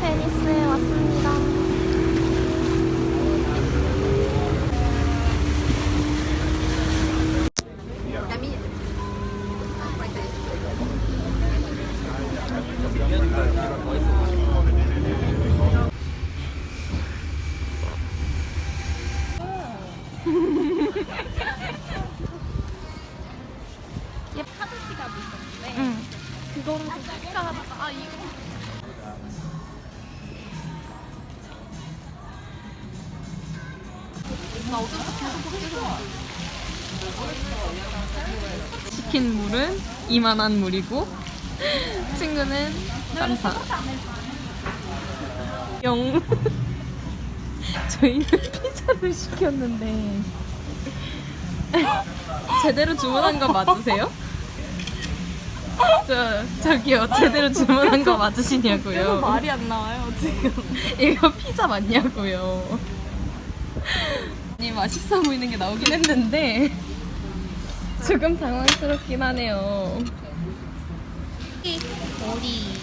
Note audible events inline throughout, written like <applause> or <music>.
베니스에 왔습니다. 시킨 물은 이만한 물이고 <laughs> 친구는 깜사. 영. <laughs> 저희는 피자를 시켰는데 <laughs> 제대로 주문한 거 맞으세요? 저 저기요 제대로 주문한 거 맞으시냐고요? 말이 안 나와요 지금 <laughs> 이거 피자 맞냐고요? 아니 맛있어 보이는 게 나오긴 했는데 조금 당황스럽긴 하네요. 오리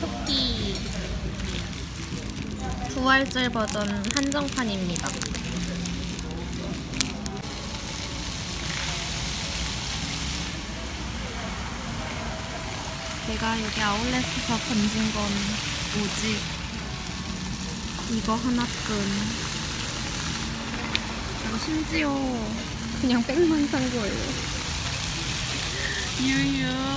토끼 부활절 버전 한정판입니다 내가 여기 아울렛에서 건진 건 오직 이거 하나뿐. 그리고 심지어 그냥 백만 산 거예요. <laughs> 유유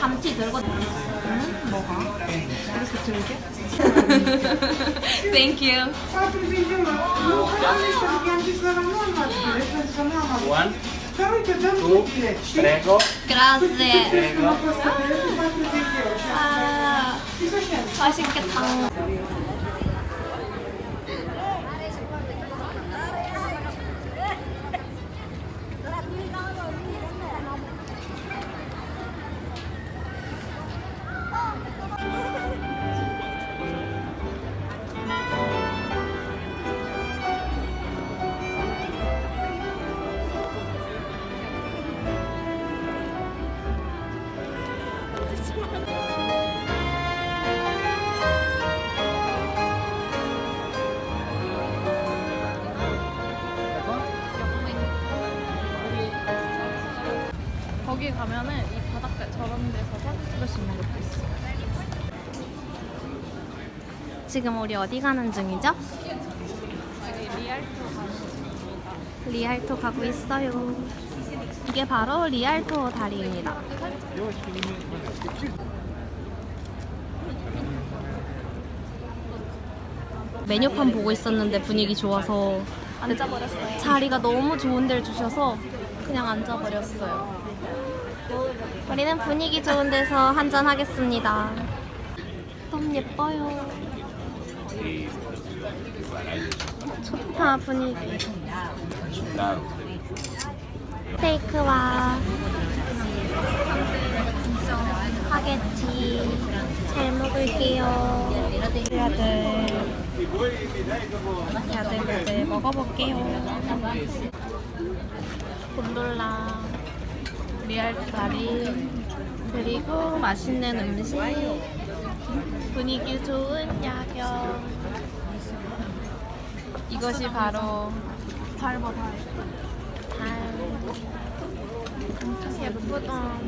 감튀 들고 응? 뭐가? 이렇게 들게? Thank you. One, two, prego, 그라스에 prego. 아 맛있겠다 거기 가면은 이 바닷가 저런 데서 사진 찍을 수 있는 것도 있어. 지금 우리 어디 가는 중이죠? 리알토 가는 중입니다. 리알토 가고 있어요. 이게 바로 리알토 다리입니다. 메뉴판 보고 있었는데 분위기 좋아서 앉아버렸어요. 자리가 너무 좋은 데를 주셔서 그냥 앉아버렸어요. 우리는 분위기 좋은 데서 한잔 하겠습니다. 너무 예뻐요. 좋다 분위기. 스테이크와 스파게티 잘 먹을게요. 야들 야들 야들 먹어볼게요. 곤돌라 리알다리 그리고 맛있는 음식. 분위기 좋은 야경. 이것이 바로 닮아 달. 예쁘다